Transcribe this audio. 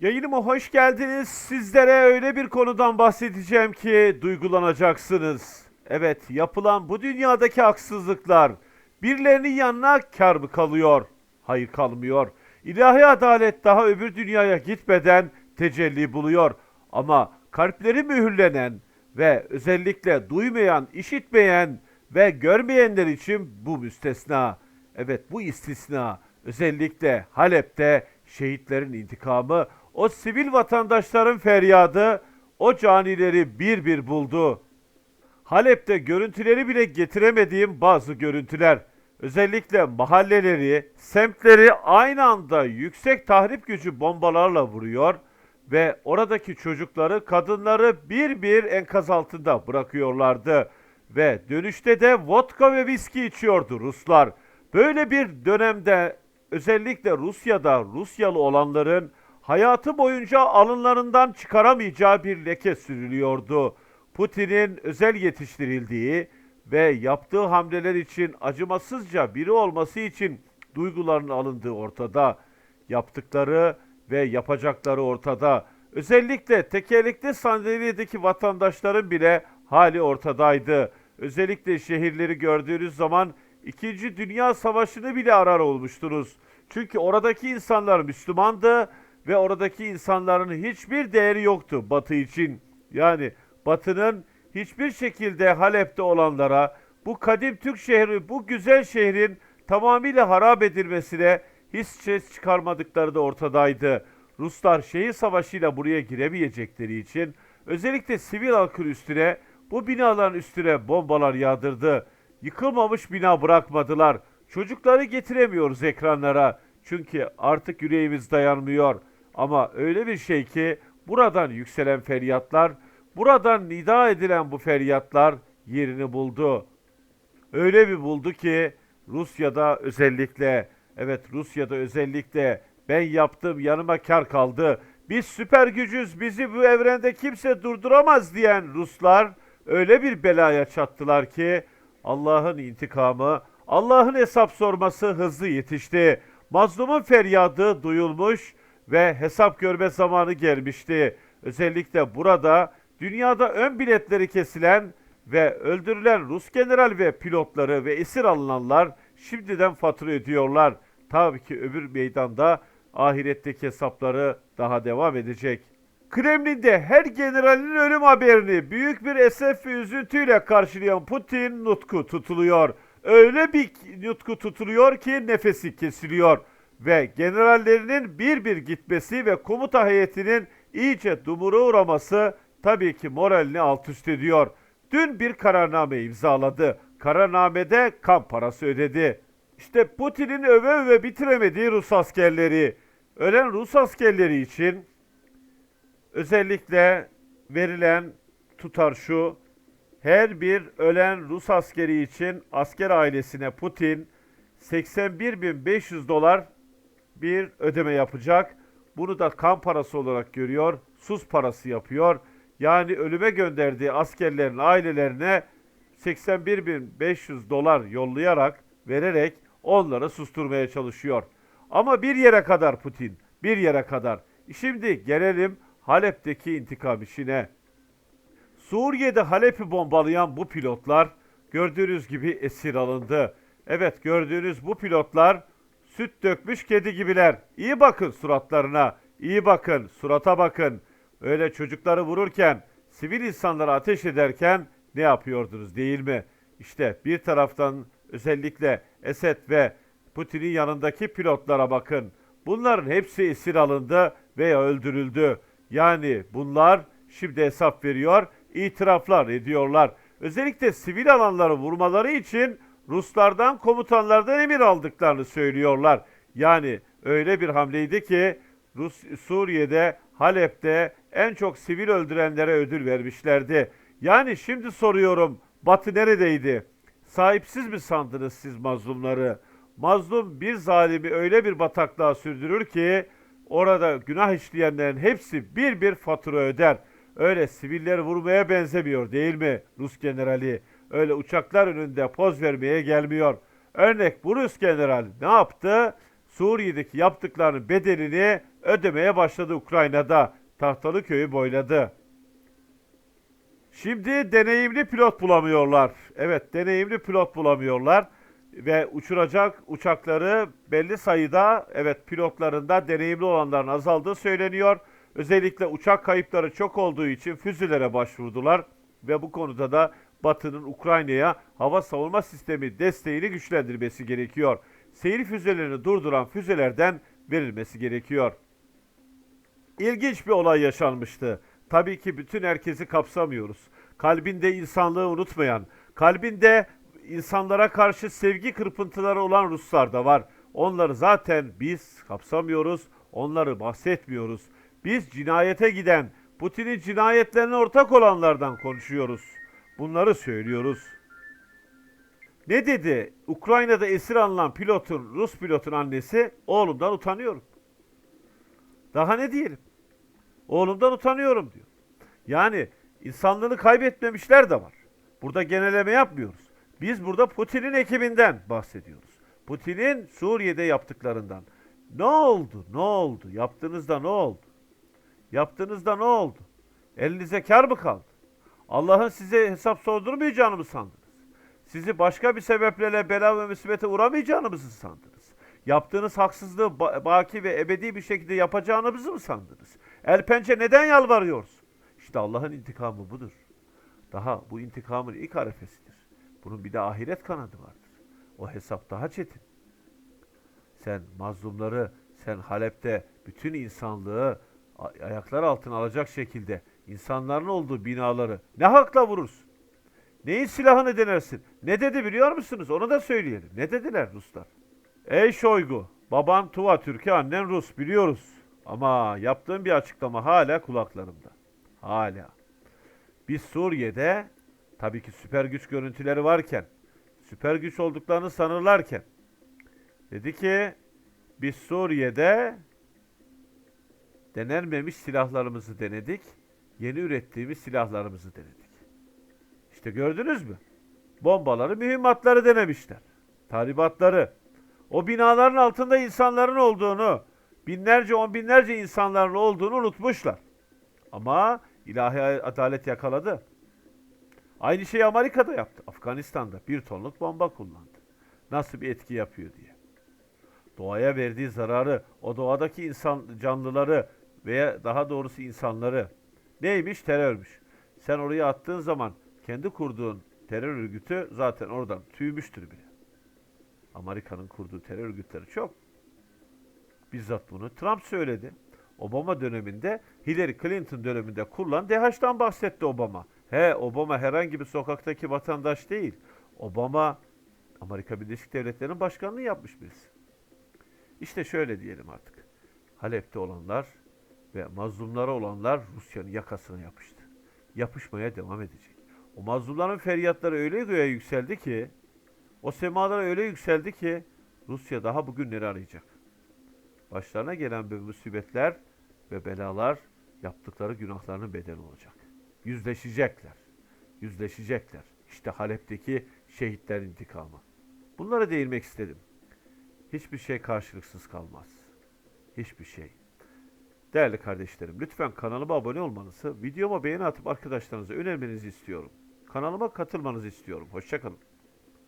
Yayınıma hoş geldiniz. Sizlere öyle bir konudan bahsedeceğim ki duygulanacaksınız. Evet, yapılan bu dünyadaki haksızlıklar birilerinin yanına kar mı kalıyor? Hayır kalmıyor. İlahi adalet daha öbür dünyaya gitmeden tecelli buluyor. Ama kalpleri mühürlenen ve özellikle duymayan, işitmeyen ve görmeyenler için bu müstesna. Evet bu istisna özellikle Halep'te şehitlerin intikamı, o sivil vatandaşların feryadı, o canileri bir bir buldu. Halep'te görüntüleri bile getiremediğim bazı görüntüler. Özellikle mahalleleri, semtleri aynı anda yüksek tahrip gücü bombalarla vuruyor ve oradaki çocukları, kadınları bir bir enkaz altında bırakıyorlardı. Ve dönüşte de vodka ve viski içiyordu Ruslar. Böyle bir dönemde özellikle Rusya'da Rusyalı olanların hayatı boyunca alınlarından çıkaramayacağı bir leke sürülüyordu. Putin'in özel yetiştirildiği ve yaptığı hamleler için acımasızca biri olması için duyguların alındığı ortada. Yaptıkları ve yapacakları ortada. Özellikle tekerlekli sandalyedeki vatandaşların bile hali ortadaydı. Özellikle şehirleri gördüğünüz zaman İkinci Dünya Savaşı'nı bile arar olmuştunuz. Çünkü oradaki insanlar Müslümandı ve oradaki insanların hiçbir değeri yoktu Batı için. Yani Batı'nın hiçbir şekilde Halep'te olanlara bu kadim Türk şehri, bu güzel şehrin tamamıyla harap edilmesine hiç ses çıkarmadıkları da ortadaydı. Ruslar şehir savaşıyla buraya giremeyecekleri için özellikle sivil halkın üstüne bu binaların üstüne bombalar yağdırdı. Yıkılmamış bina bırakmadılar. Çocukları getiremiyoruz ekranlara. Çünkü artık yüreğimiz dayanmıyor. Ama öyle bir şey ki buradan yükselen feryatlar, buradan nida edilen bu feryatlar yerini buldu. Öyle bir buldu ki Rusya'da özellikle, evet Rusya'da özellikle ben yaptım yanıma kar kaldı. Biz süper gücüz bizi bu evrende kimse durduramaz diyen Ruslar öyle bir belaya çattılar ki Allah'ın intikamı, Allah'ın hesap sorması hızlı yetişti. Mazlumun feryadı duyulmuş ve hesap görme zamanı gelmişti. Özellikle burada dünyada ön biletleri kesilen ve öldürülen Rus general ve pilotları ve esir alınanlar şimdiden fatura ödüyorlar. Tabii ki öbür meydanda ahiretteki hesapları daha devam edecek. Kremlin'de her generalin ölüm haberini büyük bir esef ve üzüntüyle karşılayan Putin nutku tutuluyor. Öyle bir nutku tutuluyor ki nefesi kesiliyor ve generallerinin bir bir gitmesi ve komuta heyetinin iyice dumura uğraması tabii ki moralini alt üst ediyor. Dün bir kararname imzaladı. Kararnamede kan parası ödedi. İşte Putin'in öve öve bitiremediği Rus askerleri. Ölen Rus askerleri için özellikle verilen tutar şu. Her bir ölen Rus askeri için asker ailesine Putin 81.500 dolar bir ödeme yapacak. Bunu da kan parası olarak görüyor. Sus parası yapıyor. Yani ölüme gönderdiği askerlerin ailelerine 81.500 dolar yollayarak, vererek onları susturmaya çalışıyor. Ama bir yere kadar Putin, bir yere kadar. Şimdi gelelim Halep'teki intikam işine. Suriye'de Halep'i bombalayan bu pilotlar gördüğünüz gibi esir alındı. Evet gördüğünüz bu pilotlar süt dökmüş kedi gibiler. İyi bakın suratlarına, iyi bakın, surata bakın. Öyle çocukları vururken, sivil insanlara ateş ederken ne yapıyordunuz değil mi? İşte bir taraftan özellikle Esed ve Putin'in yanındaki pilotlara bakın. Bunların hepsi esir alındı veya öldürüldü. Yani bunlar şimdi hesap veriyor, itiraflar ediyorlar. Özellikle sivil alanları vurmaları için Ruslardan komutanlardan emir aldıklarını söylüyorlar. Yani öyle bir hamleydi ki Rus Suriye'de Halep'te en çok sivil öldürenlere ödül vermişlerdi. Yani şimdi soruyorum Batı neredeydi? Sahipsiz mi sandınız siz mazlumları? Mazlum bir zalimi öyle bir bataklığa sürdürür ki orada günah işleyenlerin hepsi bir bir fatura öder. Öyle sivilleri vurmaya benzemiyor değil mi Rus generali? Öyle uçaklar önünde poz vermeye gelmiyor. Örnek bu Rus general ne yaptı? Suriye'deki yaptıklarının bedelini ödemeye başladı Ukrayna'da. Tahtalı köyü boyladı. Şimdi deneyimli pilot bulamıyorlar. Evet, deneyimli pilot bulamıyorlar ve uçuracak uçakları belli sayıda evet pilotlarında deneyimli olanların azaldığı söyleniyor. Özellikle uçak kayıpları çok olduğu için füzelere başvurdular ve bu konuda da Batı'nın Ukrayna'ya hava savunma sistemi desteğini güçlendirmesi gerekiyor. Seyir füzelerini durduran füzelerden verilmesi gerekiyor. İlginç bir olay yaşanmıştı. Tabii ki bütün herkesi kapsamıyoruz. Kalbinde insanlığı unutmayan, kalbinde insanlara karşı sevgi kırpıntıları olan Ruslar da var. Onları zaten biz kapsamıyoruz, onları bahsetmiyoruz. Biz cinayete giden, Putin'in cinayetlerine ortak olanlardan konuşuyoruz. Bunları söylüyoruz. Ne dedi? Ukrayna'da esir alınan pilotun, Rus pilotun annesi, oğlumdan utanıyorum. Daha ne diyelim? Oğlumdan utanıyorum diyor. Yani insanlığını kaybetmemişler de var. Burada geneleme yapmıyoruz. Biz burada Putin'in ekibinden bahsediyoruz. Putin'in Suriye'de yaptıklarından. Ne oldu? Ne oldu? Yaptığınızda ne oldu? Yaptığınızda ne oldu? Elinize kar mı kaldı? Allah'ın size hesap sordurmayacağını mı sandınız? Sizi başka bir sebeplerle bela ve musibete uğramayacağını mı sandınız? Yaptığınız haksızlığı ba- baki ve ebedi bir şekilde yapacağınızı mı sandınız? El pençe neden yalvarıyorsun? İşte Allah'ın intikamı budur. Daha bu intikamın ilk arefesidir. Bunun bir de ahiret kanadı vardır. O hesap daha çetin. Sen mazlumları, sen Halep'te bütün insanlığı ayaklar altına alacak şekilde insanların olduğu binaları ne hakla vurursun? Neyin silahını denersin? Ne dedi biliyor musunuz? Onu da söyleyelim. Ne dediler Ruslar? Ey Şoygu, baban Tuva Türkiye, annen Rus biliyoruz. Ama yaptığım bir açıklama hala kulaklarımda. Hala. Biz Suriye'de tabii ki süper güç görüntüleri varken, süper güç olduklarını sanırlarken dedi ki biz Suriye'de denenmemiş silahlarımızı denedik, yeni ürettiğimiz silahlarımızı denedik. İşte gördünüz mü? Bombaları, mühimmatları denemişler. Talibatları. O binaların altında insanların olduğunu, binlerce, on binlerce insanların olduğunu unutmuşlar. Ama ilahi adalet yakaladı. Aynı şeyi Amerika'da yaptı. Afganistan'da bir tonluk bomba kullandı. Nasıl bir etki yapıyor diye. Doğaya verdiği zararı, o doğadaki insan canlıları veya daha doğrusu insanları neymiş? Terörmüş. Sen oraya attığın zaman kendi kurduğun terör örgütü zaten oradan tüymüştür bile. Amerika'nın kurduğu terör örgütleri çok. Bizzat bunu Trump söyledi. Obama döneminde Hillary Clinton döneminde kurulan DH'dan bahsetti Obama. He Obama herhangi bir sokaktaki vatandaş değil. Obama Amerika Birleşik Devletleri'nin başkanlığı yapmış birisi. İşte şöyle diyelim artık. Halep'te olanlar ve mazlumlara olanlar Rusya'nın yakasına yapıştı. Yapışmaya devam edecek. O mazlumların feryatları öyle göğe yükseldi ki, o semalara öyle yükseldi ki Rusya daha bugünleri arayacak. Başlarına gelen bu musibetler ve belalar yaptıkları günahlarının bedeli olacak. Yüzleşecekler. Yüzleşecekler. İşte Halep'teki şehitler intikamı. Bunlara değinmek istedim. Hiçbir şey karşılıksız kalmaz. Hiçbir şey. Değerli kardeşlerim, lütfen kanalıma abone olmanızı, videoma beğeni atıp arkadaşlarınıza önermenizi istiyorum. Kanalıma katılmanızı istiyorum. Hoşçakalın.